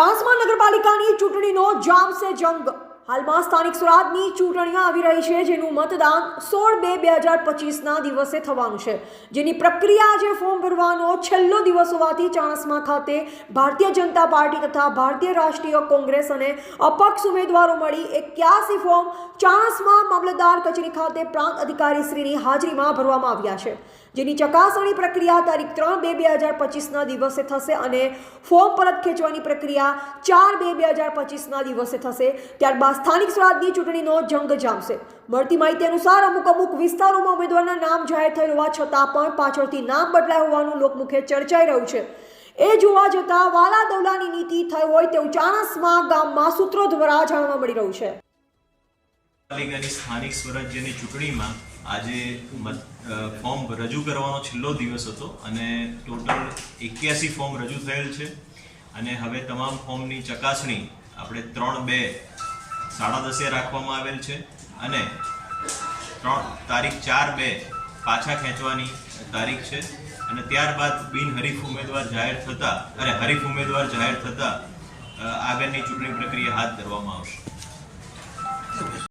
ચાણસ્મા નગરપાલિકાની ચૂંટણીનો જામશે જંગ. હાલમાં સ્થાનિક સ્વરાજની ચૂંટણીઓ આવી રહી છે, જેનું મતદાન સોળ બે બે હજાર પચીસના દિવસે થવાનું છે. જેની પ્રક્રિયા આજે ફોર્મ ભરવાનો છેલ્લો દિવસ હોવાથી ચાણસ્મા ખાતે ભારતીય જનતા પાર્ટી તથા ભારતીય રાષ્ટ્રીય કોંગ્રેસ અને અપક્ષ ઉમેદવારો મળી એક્યાસી ફોર્મ ચાણસ્મા મામલતદાર કચેરી ખાતે પ્રાંત અધિકારી શ્રીની હાજરીમાં ભરવામાં આવ્યા છે. જેની ચકાસણી પ્રક્રિયા તારીખ ત્રણ બે બે હજાર પચીસના દિવસે થશે અને ફોર્મ પરત ખેંચવાની પ્રક્રિયા ચાર બે બે હજાર પચીસના દિવસે થશે. ત્યારબાદ સ્થાનિક સ્વરાજની ચૂંટણીનો જંગ જામશે. મળતી માહિતી અનુસાર અમુક અમુક વિસ્તારોમાં ઉમેદવારના નામ જાહેર થયેલ હોવા છતાં પણ પાછળથી નામ બદલાય હોવાનું લોકમુખે ચર્ચાઈ રહ્યું છે. એ જોવા જતાં વાલા દવલાની નીતિ થઈ હોય તેવું ચાણસમાં ગામમાં સૂત્રો દ્વારા જાણવા મળી રહ્યું છે. પાલિકાની સ્થાનિક સ્વરાજ્યની ચૂંટણીમાં આજે ફોર્મ રજૂ કરવાનો છેલ્લો દિવસ હતો અને ટોટલ એક્યાસી ફોર્મ રજૂ થયેલ છે. અને હવે તમામ ફોર્મની ચકાસણી આપણે ત્રણ બે સાડા દસે રાખવામાં આવેલ છે અને ત્રણ તારીખ ચાર બે પાછા ખેંચવાની તારીખ છે. અને ત્યારબાદ બિનહરીફ ઉમેદવાર જાહેર થતા, અરે હરીફ ઉમેદવાર જાહેર થતા આગળની ચૂંટણી પ્રક્રિયા હાથ ધરવામાં આવશે.